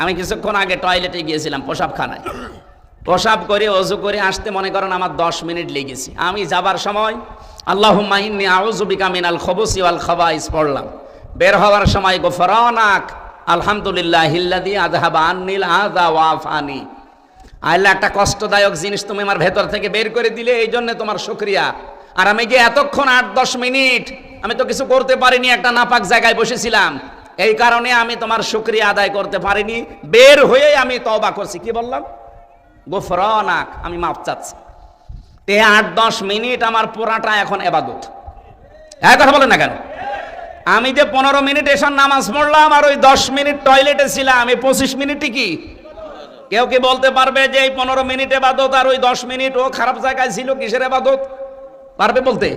আমি কিছুক্ষণ আগে টয়লেটে গিয়েছিলাম পোশাবখানায় পোশাব করে, অজু করে আসতে মনে করেন আমার দশ মিনিট লেগেছে। আমি যাবার সময় আল্লাহ মাহিনী আউজুবিকা মিনাল খবসি আল খবাইস পড়লাম। বের হওয়ার সময় গোফরানাক আলহামদুলিল্লাহ হিল্লাদি আদহাবা আন্নিল আদা ওয়াফ আনি আল্লাহ, একটা কষ্টদায়ক জিনিস তুমি আমার ভেতর থেকে বের করে দিলে, এই জন্য তোমার শুক্রিয়া। আর আমি যে এতক্ষণ আট দশ মিনিট, আমি তো কিছু করতে পারিনি, একটা নাপাক জায়গায় বসেছিলাম। এই কারণে আমি তোমার শুক্রিয়া আদায় করতে পারিনি। বের হয়ে আমি তবা করছি। কি বললাম? গোফরনাক, আমি মাপ চাচ্ছি। তে আট, দশ মিনিট আমার পুরাটা এখন এবাদত। হ্যাঁ কথা বলেন না কেন? আমি যে পনেরো মিনিট এসব নামাজ পড়লাম আর ওই দশ মিনিট টয়লেটে ছিলাম, এই পঁচিশ মিনিটই কি? কেউ কি বলতে পারবে যে এই পনেরো মিনিট এবাদত আর ওই দশ মিনিট ও খারাপ জায়গায় ছিল কিসের এবাদত? পারবে বলতে?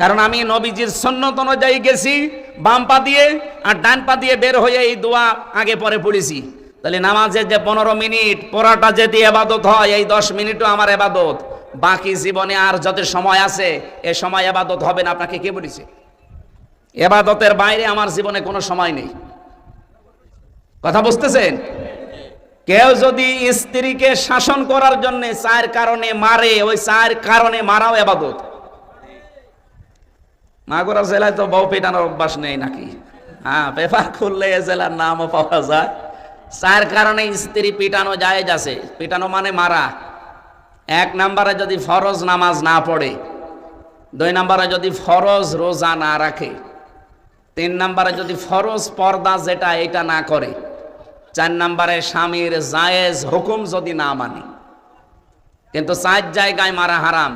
কারণ আমি নবীজির সন্ন্যত অনুযায়ী গেছি বাম পা দিয়ে আর ডান পা দিয়ে বের হয়ে এই দোয়া আগে পরে পড়েছি। তাহলে নামাজের যে পনেরো মিনিট, পড়াটা যদি এবাদত হয়, এই দশ মিনিটও আমার এবাদত। বাকি জীবনে আর যত সময় আছে, এ সময় এবাদত হবে না। আপনাকে কে বলেছে? এবাদতের বাইরে আমার জীবনে কোনো সময় নেই। কথা বুঝতেছেন? কেউ যদি স্ত্রীকে শাসন করার জন্য চার কারণে মারে, ওই চার কারণে মারাও এবাদত। মাগুরা জেলায় তো বউ পেটানোর অভ্যাস নেই নাকি? হ্যাঁ পেপার খুললে এ জেলার নামও পাওয়া যায়। চার কারণে স্ত্রী পিটানো যায় আছে। পিটানো মানে মারা। এক নম্বরে যদি ফরজ নামাজ না পড়ে, দুই নম্বরে যদি ফরজ রোজা না রাখে, তিন নম্বরে যদি ফরজ পর্দা যেটা এটা না করে, চার নম্বরে স্বামীর জায়েজ হুকুম যদি না মানে। কিন্তু চার জায়গায় মারা হারাম।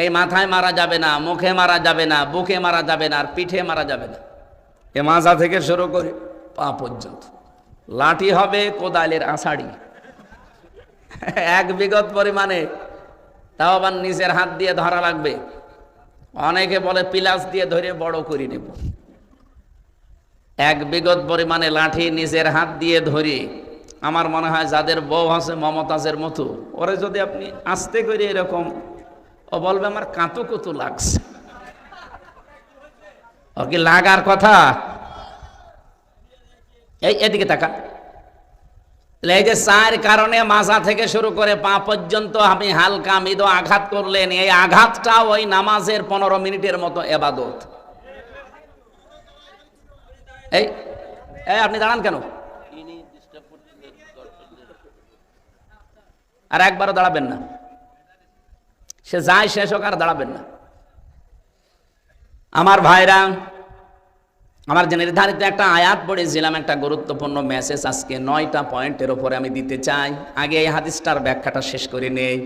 এই মাথায় মারা যাবে না, মুখে মারা যাবে না, বুকে মারা যাবে না, আর পিঠে মারা যাবে না। এ মাজা থেকে শুরু করে পা পর্যন্ত। লাঠি হবে কোদালের আষাঢ়ি। এক বিগত পরিমাণে তাও আবার নিজের হাত দিয়ে ধরা লাগবে। অনেকে বলে পিলাস দিয়ে ধরে বড় করে নেব। এক বিগত পরিমাণে লাঠি নিজের হাত দিয়ে ধরে, আমার মনে হয় যাদের বউ আছে, মমতাজের মতো, ওরে যদি আপনি আস্তে করে এরকম ও বলবে, আমার কাঁতো কুতু লাগছে। ও কি লাগার কথা? এই, এদিকে তাকা। এই যে চার কারণে মাথা থেকে শুরু করে পা পর্যন্ত আপনি হালকা মৃদু আঘাত করলেন, এই আঘাতটা ওই নামাজের পনেরো মিনিটের মতো এবাদত। এই এই, আপনি দাঁড়ান কেন? আর একবারও দাঁড়াবেন না। সে যায় শেষ হোক আর দাঁড়াবেন না। আমার ভাইরা, আমার যে নির্ধারিত একটা আয়াত পড়েছিলাম, একটা গুরুত্বপূর্ণ মেসেজ আজকে নয়টা পয়েন্টের ওপরে আমি দিতে চাই। আগে এই হাদিসটার ব্যাখ্যাটা শেষ করে নেই।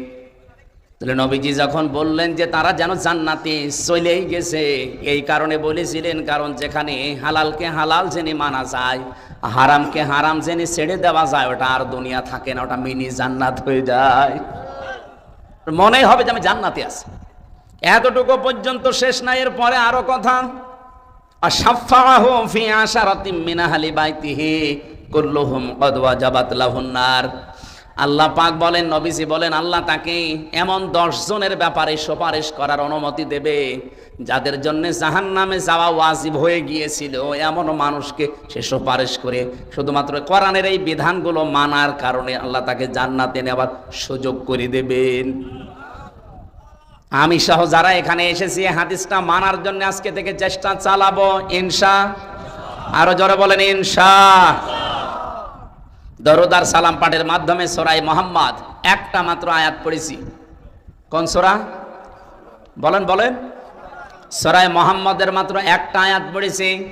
তাহলে নবীজি যখন বললেন যে তারা যেন জান্নাতে চলেই গেছে, এই কারণে বলেছিলেন, কারণ যেখানে হালালকে হালাল জেনে মানা যায়, হারামকে হারাম জেনে ছেড়ে দেওয়া যায়, ওটা আর দুনিয়া থাকে না, ওটা মিনি জান্নাত হয়ে যায়। মনে হবে যে আমি জান্নাতে আছি। এতটুকু পর্যন্ত শেষ নাই এর পরে আরও কথা মিন আহলি বাইতিহি কুল্লুহুম কদ ওয়াজাবাত লাহুন নার। আল্লাহ পাক বলেন, নবীজি বলেন, আল্লাহ তাকে এমন জনের ব্যাপারে সুপারিশ করার অনুমতি দেবে, যাদের জন্য জাহান নামে যাওয়া ওয়াজিব হয়ে গিয়েছিল, এমন মানুষকে সে সুপারিশ করে। শুধুমাত্র কোরআনের এই বিধানগুলো মানার কারণে আল্লাহ তাকে জান্নাতে নেওয়ার সুযোগ করে দেবেন। আমি সহ যারা এখানে এসেছি হাদিসটা মানার জন্য আজকে থেকে চেষ্টা চালাবো ইনশা আরও জোরে বলেন ইনশা দরুদার সালাম পাঠের মাধ্যমে সোরাই মোহাম্মদ একটা মাত্র আয়াত পড়েছি। কোন সোরা? বলেন বলেন। সোরাই মোহাম্মদের মাত্র একটা আয়াত পড়েছি।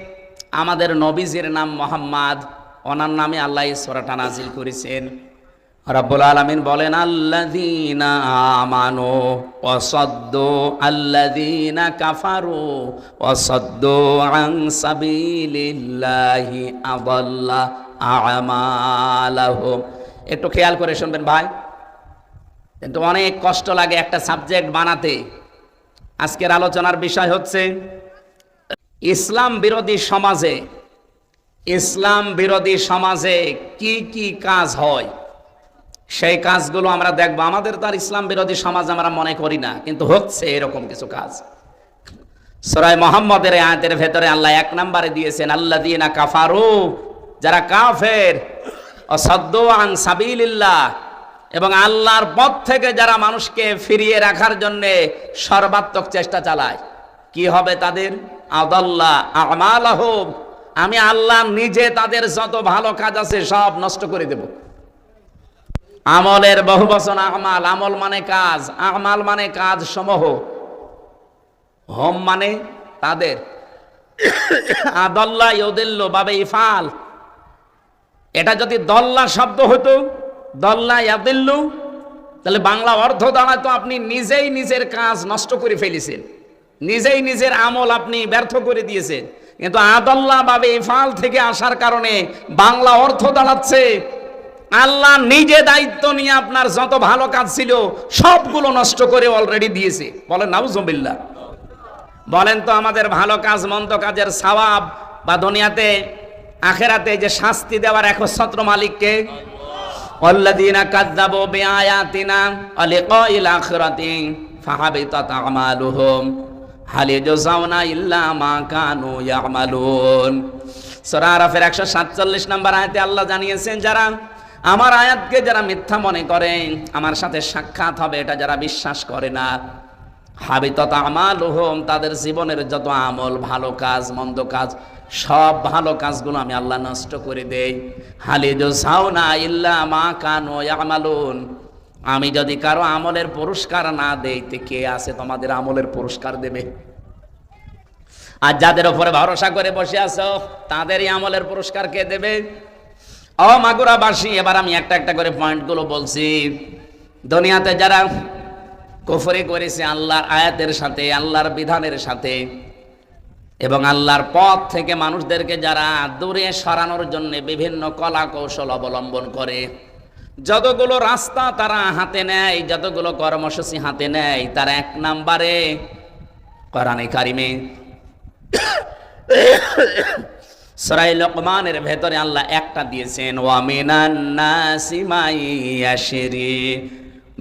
আমাদের নবীজির নাম মোহাম্মদ, ওনার নামে আল্লাহ সোরাটা নাজিল করেছেন। রব্বুল আলমিন বলেন, আল্লাযীনা আমানু আন সাবিলিল্লাহি আদাল্লা। আমালাহুম। একটু খেয়াল করে শুনবেন ভাই। কিন্তু অনেক কষ্ট লাগে একটা সাবজেক্ট বানাতে। আজকের আলোচনার বিষয় হচ্ছে ইসলাম বিরোধী সমাজে, ইসলাম বিরোধী সমাজে কি কি কাজ হয়? সেই কাজগুলো আমরা দেখব। আমাদের তার ইসলাম বিরোধী সমাজ আমরা মনে করি না, কিন্তু হচ্ছে এরকম কিছু কাজ। সরাই মোহাম্মদের আয়াতের ভেতরে আল্লাহ এক নম্বরে দিয়েছেন আল্লাহ দিয়ে না কাফারু যারা কাফের অসাধ্য আং সাবিল্লাহ এবং আল্লাহর পথ থেকে যারা মানুষকে ফিরিয়ে রাখার জন্যে সর্বাত্মক চেষ্টা চালায়, কি হবে তাদের? আদাল্লাহ আমালাহ আমি আল্লাহ নিজে তাদের যত ভালো কাজ আছে সব নষ্ট করে দেব। আমলের বহু বচন আমাল, আমল মানে কাজ, আমাল মানে কাজ সমূহ। হোম মানে তাদের। আদল্লা ইউদিল্ল বাবে ইফাল এটা যদি দল্লা শব্দ হতো দল্লা ইয়াদিল্লু, তাহলে বাংলা অর্থ দাঁড়াতো আপনি নিজেই নিজের কাজ নষ্ট করে ফেলেছেন। নিজেই নিজের আমল আপনি ব্যর্থ করে দিয়েছেন। কিন্তু আদল্লা বাবে ইফাল থেকে আসার কারণে বাংলা অর্থ দাঁড়াচ্ছে। আল্লাহ নিজে দায়িত্ব নিয়ে আপনার যত ভালো কাজ ছিল, সবগুলো নষ্ট করে অলরেডি দিয়েছে। বলেন, নাউজুবিল্লাহ। বলেন তো আমাদের ভালো কাজ, মন্দ কাজের সওয়াব বা দুনিয়াতে আখেরাতে যে শাস্তি দেওয়ার একচ্ছত্র মালিককে অল্লাদিনা কাদ্দাবো বেআয়াতিনা অলিকাইল আখরাতি ফাহাবিতাত আমালুহুম। হাল ইজজাউনা ইল্লা মা কানু ইয়ামালুন। সূরা আরাফের 147 নম্বর আয়াতে আল্লাহ জানিয়েছেন, যারা আমার আয়াতকে যারা মিথ্যা মনে করে, আমার সাথে সাক্ষাৎ হবে এটা যারা বিশ্বাস করে না। হাবিতত আমাল হোম তাদের জীবনের যত আমল, ভালো কাজ, মন্দ কাজ, সব ভালো কাজগুলো আমি আল্লাহ নষ্ট করে দেই। হালিদু সাউনা ইল্লা মা কানো আমালুন আমি যদি কারও আমলের পুরস্কার না দেই, তে কে আছে তোমাদের আমলের পুরস্কার দেবে? আর যাদের ওপরে ভরসা করে বসে আছো, তাদেরই আমলের পুরস্কার কে দেবে? ও মাগুরাবাসী, এবার আমি একটা একটা করে পয়েন্টগুলো বলছি। দুনিয়াতে যারা কুফরি করেছে আল্লাহর আয়াতের সাথে, আল্লাহর বিধানের সাথে। এবং আল্লাহর পথ থেকে মানুষদেরকে যারা দূরে সরানোর জন্য বিভিন্ন কলা কৌশল অবলম্বন করে, যতগুলো রাস্তা তারা হাতে নেয়, যতগুলো কর্মসূচি হাতে নেয়, তার এক নাম্বারে কোরআনে কারিমে সরাই লোকমানের ভেতরে আল্লাহ একটা দিয়েছেন ওয়ামিনান নাসি মাই ইয়াশরি।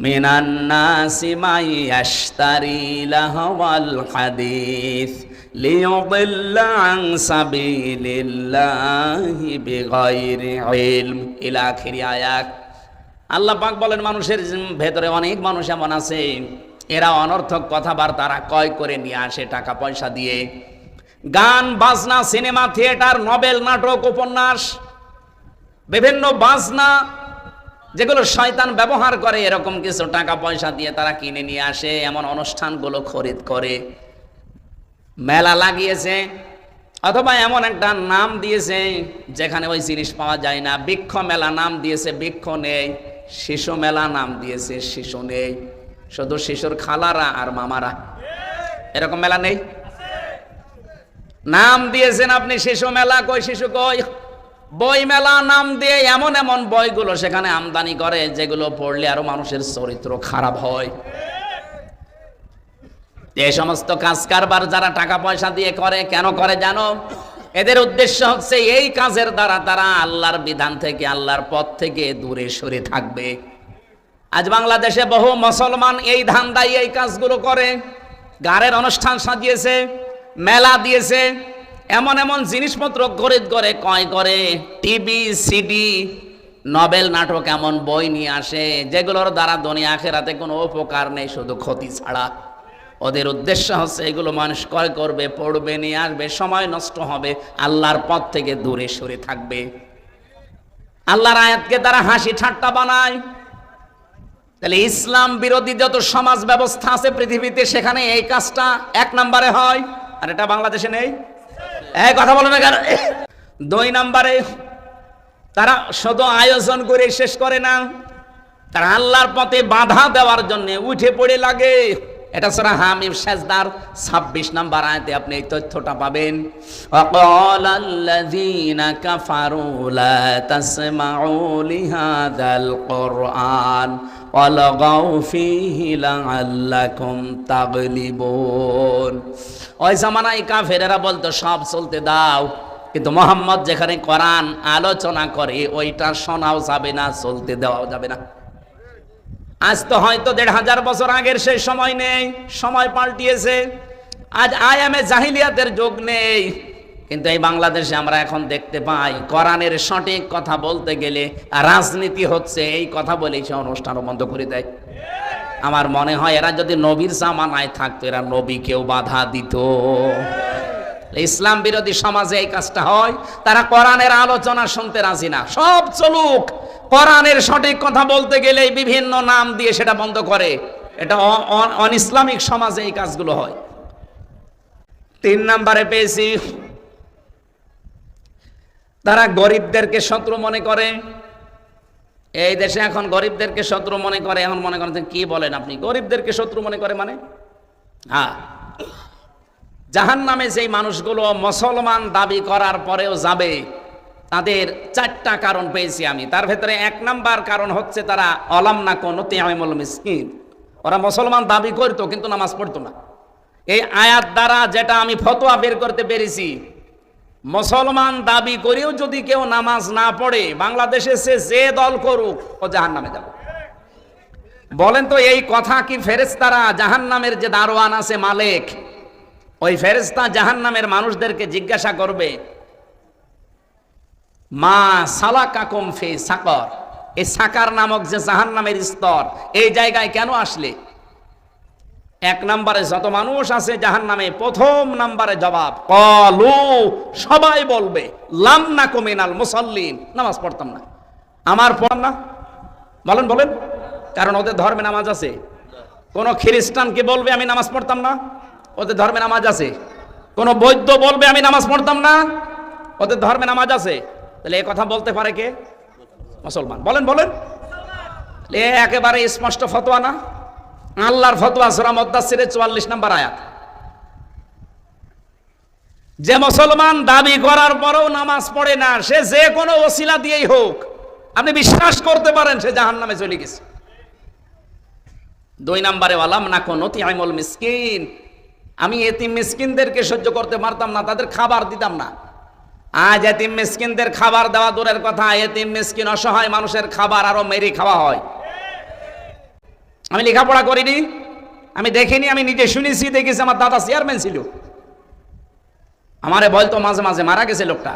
মিনান নাসি মাই ইয়াশতারি লাহওয়াল হাদিস লিয়ুদিল্লা আন সাবিলিল্লাহি বিগাইরি ইলম। ইলা আখিরি আয়াত। আল্লাহ পাক বলেন, মানুষের ভেতরে অনেক মানুষ এমন আছে, এরা অনর্থক কথাবার্তারা কয় করে নিয়ে আসে টাকা পয়সা দিয়ে। গান, বাজনা, সিনেমা, থিয়েটার, নবেল, নাটক, উপন্যাস, বিভিন্ন বাজনা যেগুলো শয়তান ব্যবহার করে, এরকম কিছু টাকা পয়সা দিয়ে তারা কিনে নিয়ে আসে, এমন অনুষ্ঠানগুলো খরিদ করে। মেলা লাগিয়েছে, অথবা এমন একটা নাম দিয়েছে, যেখানে ওই জিনিস পাওয়া যায় না। বৃক্ষ মেলা নাম দিয়েছে, বৃক্ষ নেই, শিশু মেলা নাম দিয়েছে, শিশু নেই। শুধু শিশুর খালারা আর মামারা। এরকম মেলা নেই? নাম দিয়েছেন আপনি, শিশু মেলা কই, শিশু কই? বই মেলা নাম দিয়ে এমন এমন বইগুলো সেখানে আমদানি করে, যেগুলো পড়লে আরও মানুষের চরিত্র খারাপ হয়। এই সমস্ত কাজ কারবার যারা টাকা পয়সা দিয়ে করে, কেন করে জানো? এদের উদ্দেশ্য হচ্ছে এই কাজের দ্বারা তারা আল্লাহর বিধান থেকে, আল্লাহর পথ থেকে দূরে সরে থাকবে। আজ বাংলাদেশে বহু মুসলমান এই ধান্দাই এই কাজগুলো করে। গানের অনুষ্ঠান সাজিয়েছে, মেলা দিয়েছে এমন এমন জিনিসপত্র খরিদ করে ক্রয় করে টিভি, সিডি, নবেল নাটক এমন বই নিয়ে আসে, যেগুলোর দ্বারা দুনিয়া আখেরাতে কোনো উপকার নেই, শুধু ক্ষতি ছাড়া। ওদের উদ্দেশ্য হচ্ছে এগুলো মানুষ ক্রয় করবে, পড়বে, নিয়ে আসবে, সময় নষ্ট হবে, আল্লাহর পথ থেকে দূরে সরে থাকবে। আল্লাহর আয়াতকে তারা হাসি ঠাট্টা বানায়। তাহলে ইসলাম বিরোধী যত সমাজ ব্যবস্থা আছে পৃথিবীতে, সেখানে এই কাজটা এক নম্বরে হয়, আর এটা বাংলাদেশে নেই। এই কথা বলো না কেন? দুই নম্বরে, তারা শুধু আয়োজন করে শেষ করে না, তারা আল্লাহর পথে বাধা দেওয়ার জন্য উঠে পড়ে লাগে। এটা ছাড়া হামিম শেষদার ছাব্বিশ নাম্বার আয়তে আপনি এই তথ্যটা পাবেন وقال الذين كفروا لا تسمعوا لهذا القرآن والغوا فيه لعلكم تغلبون ওই জামানায় কাফেরেরা বলতো সব চলতে দাও কিন্তু মোহাম্মদ যেখানে কোরআন আলোচনা করে ওইটা শোনাও যাবে না চলতে দেওয়াও যাবে না আজ তো হয়তো দেড় হাজার বছর আগের সেই সময় নেই, সময় পাল্টিয়েছে। আজ আয়ামে জাহিলিয়াতের যোগ নেই, কিন্তু এই বাংলাদেশে আমরা এখন দেখতে পাই, কোরআনের সঠিক কথা বলতে গেলে রাজনীতি হচ্ছে, এই কথা বলেই সে অনুষ্ঠানও বন্ধ করে দেয়। আমার মনে হয় এরা যদি নবীর জামানায় থাকতো, এরা নবীকেও বাধা দিত। ইসলাম বিরোধী সমাজে এই কাজটা হয়, তারা কোরআনের আলোচনা শুনতে রাজি না, সব চলুক। কোরআনের সঠিক কথা বলতে গেলে বিভিন্ন নাম দিয়ে সেটা বন্ধ করে। এটা অন ইসলামিক সমাজে এই কাজগুলো হয়। তিন নম্বরে পেয়েছি, তারা গরিবদেরকে শত্রু মনে করে। এই দেশে এখন গরিবদেরকে শত্রু মনে করে, এখন মনে করেন কি বলেন আপনি? গরিবদেরকে শত্রু মনে করে মানে? হ্যাঁ। জাহান নামে যেই মানুষগুলো মুসলমান দাবি করার পরেও যাবে তাদের চারটা কারণ পেয়েছি আমি। তার ভেতরে এক নাম্বার কারণ হচ্ছে তারা অলাম না কোন তিয়ামুল মিসকিন। ওরা মুসলমান দাবি করতো, কিন্তু নামাজ পড়তো না। এই আয়াত দ্বারা যেটা আমি ফতোয়া বের করতে পেরেছি, মুসলমান দাবি করেও যদি কেউ নামাজ না পড়ে, বাংলাদেশে সে যে দল করুক, ও জাহান নামে যাবে। বলেন তো, এই কথা কি ফেরেস্তারা জাহান নামের যে দারোয়ান আছে মালিক, ওই ফেরেস্তা জাহান নামের মানুষদেরকে জিজ্ঞাসা করবে মা সালা কাকুম ফে সাকর। এই সাকার নামক যে জাহান নামের স্তর, এই জায়গায় কেন আসলে? এক নম্বরে যত মানুষ আছে জাহান নামে প্রথম নম্বরে জবাব, কলু, সবাই বলবে, লাম না কমিনাল মুসল্লিম নামাজ পড়তাম না। আমার পড়াম না? বলেন বলেন। কারণ ওদের ধর্মে নামাজ আছে। কোন খ্রিস্টানকে বলবে, আমি নামাজ পড়তাম না? ওদের ধর্মে নামাজ আছে। কোন বৈদ্য বলবে, আমি নামাজ পড়তাম না? ওদের ধর্মে নামাজ আছে। তাহলে এ কথা বলতে পারে কে? মুসলমান। বলেন বলেন। এ একেবারে স্পষ্ট ফতোয়া না? আল্লাহর ফতোয়া সুরা মদ্দাসিরের চুয়াল্লিশ নম্বর আয়াত। যে মুসলমান দাবি করার পরেও নামাজ পড়ে না, সে যে কোনো ওসিলা দিয়েই হোক, আপনি বিশ্বাস করতে পারেন সে জাহান নামে চলে গেছে। দুই নম্বরে, ওয়ালাম না কোন আইমল মিসকিন। আমি এতিম মিসকিনদেরকে সহ্য করতে পারতাম না, তাদের খাবার দিতাম না। আজ এতিম মিসকিনদের খাবার দেওয়া দূরের কথা, এতিম মিসকিন অসহায় মানুষের খাবার আরও মেরি খাওয়া হয়। আমি লেখাপড়া করিনি, আমি দেখিনি, আমি নিজে শুনেছি, দেখেছি, আমার দাদা চেয়ারম্যান ছিল। আমারে বলতো মাঝে মাঝে, মারা গেছে লোকটা।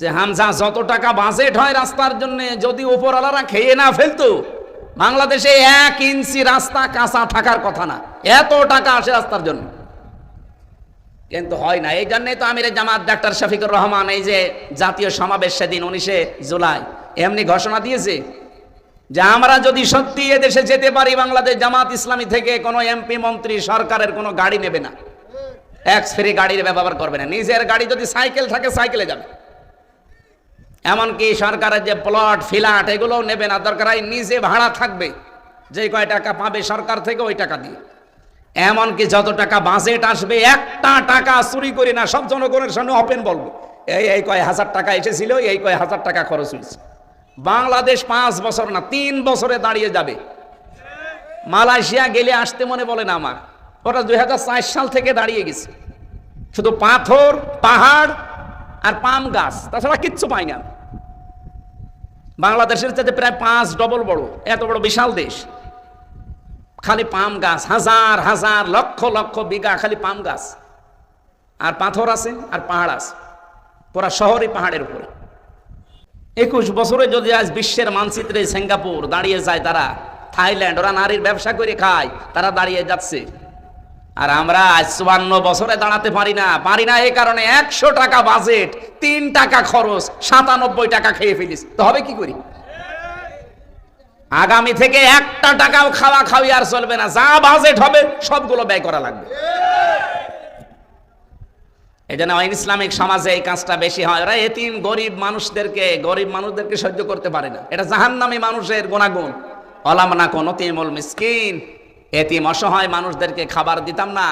যে হামজা, যত টাকা বাজেট হয় রাস্তার জন্য, যদি উপরওয়ালারা খেয়ে না ফেলতো, বাংলাদেশে এক ইঞ্চি রাস্তা কাঁচা থাকার কথা না। এত টাকা আসে রাস্তার জন্য। কিন্তু হয় না। এই জন্যই তো আমির জামাত ডাক্তার শফিকুর রহমান এই যে জাতীয় সমাবেশ সেদিন উনিশে জুলাই। এমনি ঘোষণা দিয়েছে যে আমরা যদি সত্যি এদেশে যেতে পারি, বাংলাদেশ জামাত ইসলামী থেকে কোনো এমপি, মন্ত্রী, সরকারের কোনো গাড়ি নেবে না। ট্যাক্স ফ্রি গাড়ির ব্যবহার করবে না। নিজের গাড়ি যদি সাইকেল থাকে, সাইকেলে যাবে। এমনকি সরকারের যে প্লট ফিলাট এগুলোও নেবে না। দরকার নিজে ভাড়া থাকবে। যে কয় টাকা পাবে সরকার থেকে, ওই টাকা দিয়ে। এমনকি যত টাকা বাজেট আসবে, একটা টাকা চুরি করি না, সব জনগণের সামনে ওপেন বলব। এই এই কয় হাজার টাকা এসেছিল, এই কয় হাজার টাকা খরচ হয়েছে। বাংলাদেশ পাঁচ বছর না, তিন বছরে দাঁড়িয়ে যাবে। মালয়েশিয়া গেলে আসতে মনে বলে না আমার ওটা দুই হাজার সাল থেকে দাঁড়িয়ে গেছে। শুধু পাথর, পাহাড় আর পাম গাছ, তাছাড়া কিচ্ছু পাই না। বাংলাদেশের চাইতে প্রায় পাঁচ ডবল বড়, এত বড় বিশাল দেশ। খালি পাম গাছ, হাজার হাজার, লক্ষ লক্ষ বিঘা খালি পাম গাছ। আর পাথর আছে, আর পাহাড় আছে। পুরা শহরই পাহাড়ের উপরে। একুশ বছরে যদি আজ বিশ্বের মানচিত্রে সিঙ্গাপুর দাঁড়িয়ে যায় তারা, থাইল্যান্ড, ওরা নারীর ব্যবসা করে খায়, তারা দাঁড়িয়ে যাচ্ছে। আর আমরা আজ চুয়ান্ন বছরে দাঁড়াতে পারি না পারি না এই কারণে একশো টাকা বাজেট তিন টাকা খরচ, সাতানব্বই টাকা খেয়ে ফেলিস। তো হবে কি করি? আগামী থেকে একটা টাকাও খাওয়া খাওয়াই আর চলবে না। যা বাজেট হবে, সবগুলো ব্যয় করা লাগবে। এই জন্য ইসলামিক সমাজে এই কাজটা বেশি হয়। ওরা এতিম, গরিব মানুষদেরকে গরিব মানুষদেরকে সহ্য করতে পারে না। এটা জাহান্নামী মানুষের গুণাগুণ। অলাম না কোন তিমুল মিসকিন। এতিম অসহায় মানুষদেরকে খাবার দিতাম না।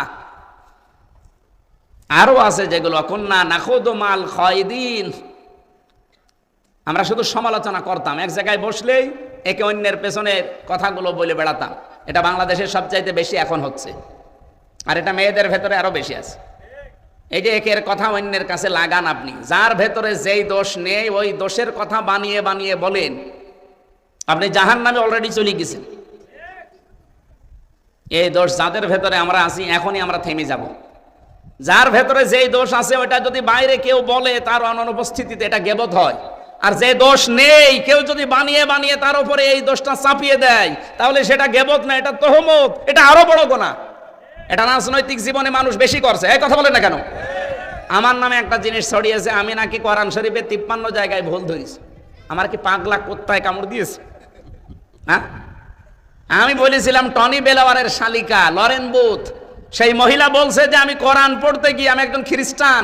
আরও আছে যেগুলো কন্যা নাখুদ মাল খয়দিন। আমরা শুধু সমালোচনা করতাম। এক জায়গায় বসলেই একে অন্যের পেছনের কথাগুলো বলে বেড়াতাম। এটা বাংলাদেশের সবচাইতে বেশি এখন হচ্ছে। আর এটা মেয়েদের ভেতরে আরও বেশি আছে। এই যে একের কথা অন্যের কাছে লাগান আপনি, যার ভেতরে যেই দোষ নেই, ওই দোষের কথা বানিয়ে বানিয়ে বলেন। আপনি জাহান নামে অলরেডি চলে গেছেন। এই দোষ যাদের ভেতরে আমরা আছি, এখনই আমরা থেমে যাব। যার ভেতরে যেই দোষ আছে, ওটা যদি বাইরে কেউ বলে, তার অনুপস্থিতিতে এটা গেবত হয়। আর যে দোষ নেই, কেউ যদি বানিয়ে বানিয়ে তার উপরে এই দোষটা চাপিয়ে দেয়, তাহলে সেটা গেবত না, এটা তহমত, এটা আরও বড় গোনা এটা রাজনৈতিক জীবনে মানুষ বেশি করছে। এই কথা বলে না কেন? আমার নামে একটা জিনিস ছড়িয়েছে, আমি নাকি কোরআন শরীফে তিপ্পান্ন জায়গায় ভুল ধরিছি। আমার কি পাগলা কোত্তায় কামড় দিয়েছে? হ্যাঁ? আমি বলেছিলাম, টনি বেলাওয়ারের শালিকা, লরেন বুথ, সেই মহিলা বলছে যে আমি কোরআন পড়তে গিয়ে আমি একজন খ্রিস্টান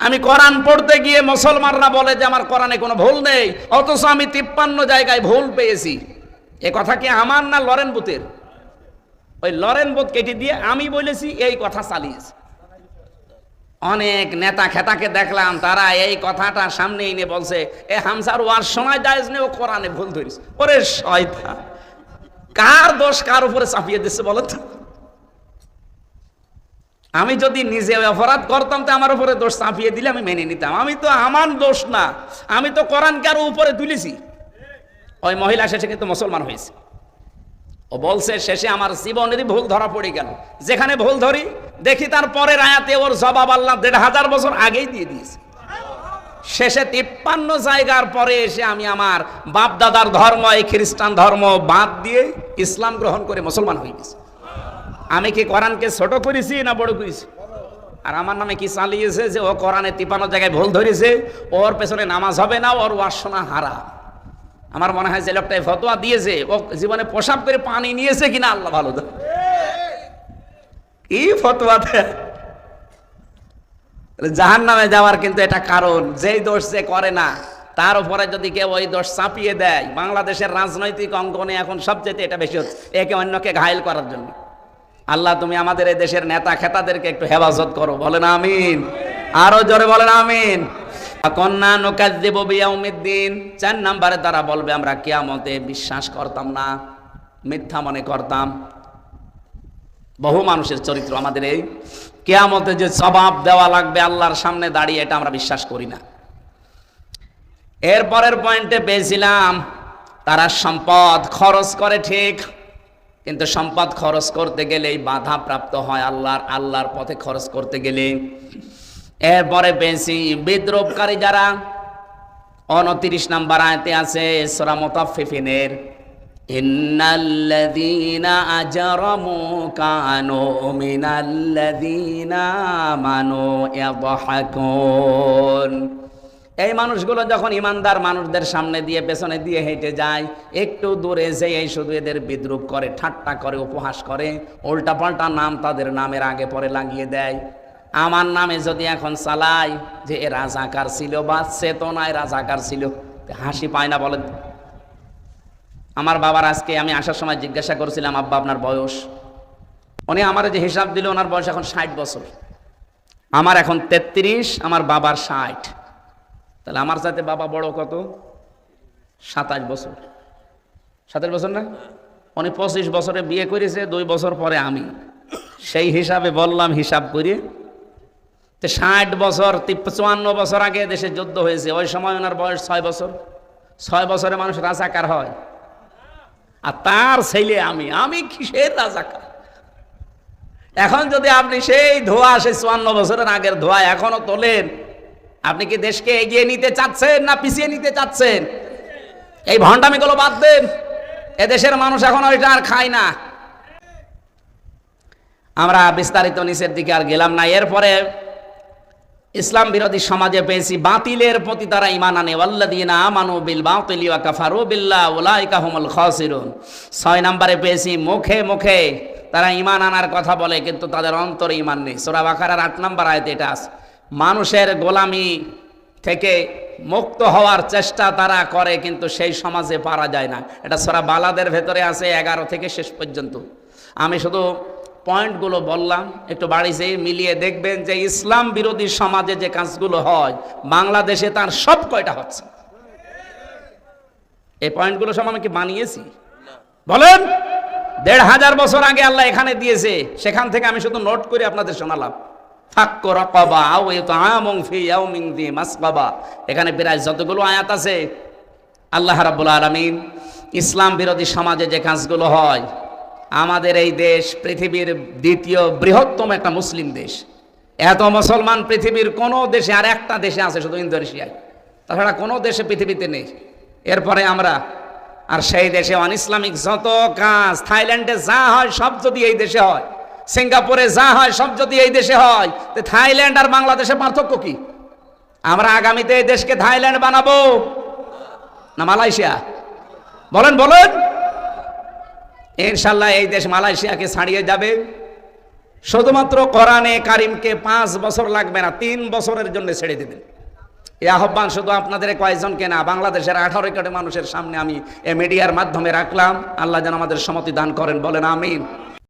আমি কোরআন পড়তে গিয়ে মুসলমানরা বলে যে আমার কোরআনে কোনো ভুল নেই, অথচ আমি তিপ্পান্ন জায়গায় ভুল পেয়েছি। এ কথা কি আমার না লরেন বুথের ওই লরেন বুথ কেটে দিয়ে আমি বলেছি, এই কথা চালিয়েছি। অনেক নেতা খেতাকে দেখলাম, তারা এই কথাটা সামনে এনে বলছে, এ হামসার ওয়ার সময় যায় নে ও কোরআনে ভুল ধরিস ওরে শয়তান, কার দোষ, কার উপরে চাপিয়ে দিচ্ছে বলো তো? আমি যদি নিজে অপরাধ করতাম তো আমার উপরে দোষ চাপিয়ে দিলে আমি মেনে নিতাম। আমি তো আমার দোষ না। আমি তো কোরআনকে আরও উপরে তুলেছি। ওই মহিলা শেষে কিন্তু মুসলমান হয়েছে। ও বলছে, শেষে আমার জীবনেরই ভুল ধরা পড়ে গেল। যেখানে ভুল ধরি, দেখি তার পরের আয়াতে ওর জবাব আল্লাহ দেড় হাজার বছর আগেই দিয়ে দিয়েছে। শেষে তিপ্পান্ন জায়গার পরে এসে আমি আমার বাপ দাদার ধর্ম, এই খ্রিস্টান ধর্ম বাদ দিয়ে ইসলাম গ্রহণ করে মুসলমান হয়ে গেছি। আমি কি কোরআনকে ছোট করেছি না বড় করেছি? আর আমার নামে কি চালিয়েছে যে ও কোরআনে তিপ্পান্ন জায়গায় ভুল ধরেছে, ওর পেছনে নামাজ হবে না, ওর ওয়াসনা হারা আমার মনে হয় যে লোকটাই ফতোয়া দিয়েছে, ও জীবনে পোশাক করে পানি নিয়েছে কিনা আল্লাহ ভালো কি ফতোয়া জাহান নামে যাওয়ার কিন্তু এটা কারণ, যেই দোষ যে করে না, তার উপরে যদি কেউ ওই দোষ চাপিয়ে দেয়, বাংলাদেশের রাজনৈতিক অঙ্গনে এখন সবচেয়ে এটা বেশি হচ্ছে, একে অন্যকে ঘায়ল করার জন্য। আল্লাহ, তুমি আমাদের এই দেশের নেতা খেতাদেরকে একটু হেফাজত করো। বলেন আমিন। আরও জোরে বলেন আমিন। কন্যা নোকাদ্দেব বিয়াউমিদ্দিন, চার নাম্বারে তারা বলবে, আমরা কিয়ামতে বিশ্বাস করতাম না, মিথ্যা মনে করতাম। বহু মানুষের চরিত্র আমাদের এই। কেয়ামতে যে জবাব দেওয়া লাগবে, আল্লাহর সামনে দাঁড়িয়ে এটা আমরা বিশ্বাস করি না। এরপরের পয়েন্টে পেয়েছিলাম, তারা সম্পদ খরচ করে ঠিক কিন্তু সম্পদ খরচ করতে গেলেই বাধা প্রাপ্ত হয় আল্লাহর আল্লাহর পথে খরচ করতে গেলে। এরপরে পেয়েছি বিদ্রোপকারী যারা উনত্রিশ নাম্বার আয়তে আছে, সোরা মোতাফিফিনের ইন্নাল্লাযীনা আজরামু এই মানুষগুলো যখন ইমানদার মানুষদের সামনে দিয়ে, পেছনে দিয়ে হেঁটে যায়, একটু দূরে যেয়ে শুধু এদের বিদ্রুপ করে, ঠাট্টা করে, উপহাস করে, উল্টাপাল্টা নাম তাদের নামের আগে পরে লাগিয়ে দেয়। আমার নামে যদি এখন চালাই যে এ রাজাকার ছিল বা চেতনায় রাজাকার ছিল হাসি পায় না বলেন। আমার বাবার আজকে আমি আসার সময় জিজ্ঞাসা করছিলাম, আব্বা, আপনার বয়স? উনি আমার যে হিসাব দিল, ওনার বয়স এখন ষাট বছর। আমার এখন তেত্রিশ, আমার বাবার ষাট। তাহলে আমার সাথে বাবা বড় কত? সাতাশ বছর। সাতাশ বছর না? উনি পঁচিশ বছরে বিয়ে করেছে, দুই বছর পরে আমি। সেই হিসাবে বললাম, হিসাব করে। তো ষাট বছর চুয়ান্ন বছর আগে দেশে যুদ্ধ হয়েছে। ওই সময় ওনার বয়স ছয় বছর। ছয় বছরে মানুষ রাজাকার হয়। আর তার ছেলে আমি। আমি কিসের রাজাকার? এখন যদি আপনি সেই ধোয়া সেই চুয়ান্ন বছরের আগের ধোয়া এখনও তোলেন আপনি কি দেশকে এগিয়ে নিতে চাচ্ছেন না পিছিয়ে নিতে চাচ্ছেন? এই ভণ্ডামিগুলো বাদ দেন। এদেশের মানুষ এখন ওইটা আর খায় না। আমরা বিস্তারিত নিচের দিকে আর গেলাম না। এরপরে ইসলাম বিরোধী সমাজে পেয়েছি বাতিলের প্রতি তারা ইমান আনে। ওয়াল্লাদিনা আমানু বিল বাতিলি ওয়া কাফারু বিল্লাহ, উলাইকা হুমুল খাসিরুন। ছয় নম্বরে পেয়েছি মুখে মুখে তারা ইমান আনার কথা বলে, কিন্তু তাদের অন্তরে ইমান নেই। সূরা বাকারার আট নম্বর আয়াতে এটা আছে। মানুষের গোলামি থেকে মুক্ত হওয়ার চেষ্টা তারা করে, কিন্তু সেই সমাজে পারা যায় না। এটা সরা বালাদের ভেতরে আছে এগারো থেকে শেষ পর্যন্ত। আমি শুধু পয়েন্টগুলো বললাম, একটু বাড়ি যেয়ে মিলিয়ে দেখবেন যে ইসলাম বিরোধী সমাজে যে কাজগুলো হয়, বাংলাদেশে তার সব কয়টা হচ্ছে? এই পয়েন্টগুলো সব আমি কি বানিয়েছি? বলেন, দেড় হাজার বছর আগে আল্লাহ এখানে দিয়েছে, সেখান থেকে আমি শুধু নোট করে আপনাদের শোনালাম। এখানে প্রায় যতগুলো আয়াত আছে, আল্লাহ রাব্বুল আলামিন ইসলাম বিরোধী সমাজে যে কাজগুলো হয়, আমাদের এই দেশ পৃথিবীর দ্বিতীয় বৃহত্তম একটা মুসলিম দেশ। এত মুসলমান পৃথিবীর কোনো দেশে আর একটা দেশে আছে শুধু ইন্দোনেশিয়ায়। তাছাড়া কোনো দেশে পৃথিবীতে নেই। এরপরে আমরা, আর সেই দেশে অন ইসলামিক যত কাজ, থাইল্যান্ডে যা হয় সব যদি এই দেশে হয় সিঙ্গাপুরে যা হয়, সব যদি এই দেশে হয় থাইল্যান্ড আর বাংলাদেশের পার্থক্য কি? আমরা আগামীতে এই দেশকে থাইল্যান্ড বানাবো না মালয়েশিয়া? বলেন বলেন। ইনশাল্লাহ এই দেশ মালয়েশিয়াকে ছাড়িয়ে যাবে। শুধুমাত্র কোরআনে কারিমকে পাঁচ বছর লাগবে না, তিন বছরের জন্য ছেড়ে দেবেন এই আহ্বান শুধু আপনাদের কয়েকজনকে না, বাংলাদেশের আঠারো কোটি মানুষের সামনে আমি এ মিডিয়ার মাধ্যমে রাখলাম। আল্লাহ যেন আমাদের সমতি দান করেন, বলেন, আমিন।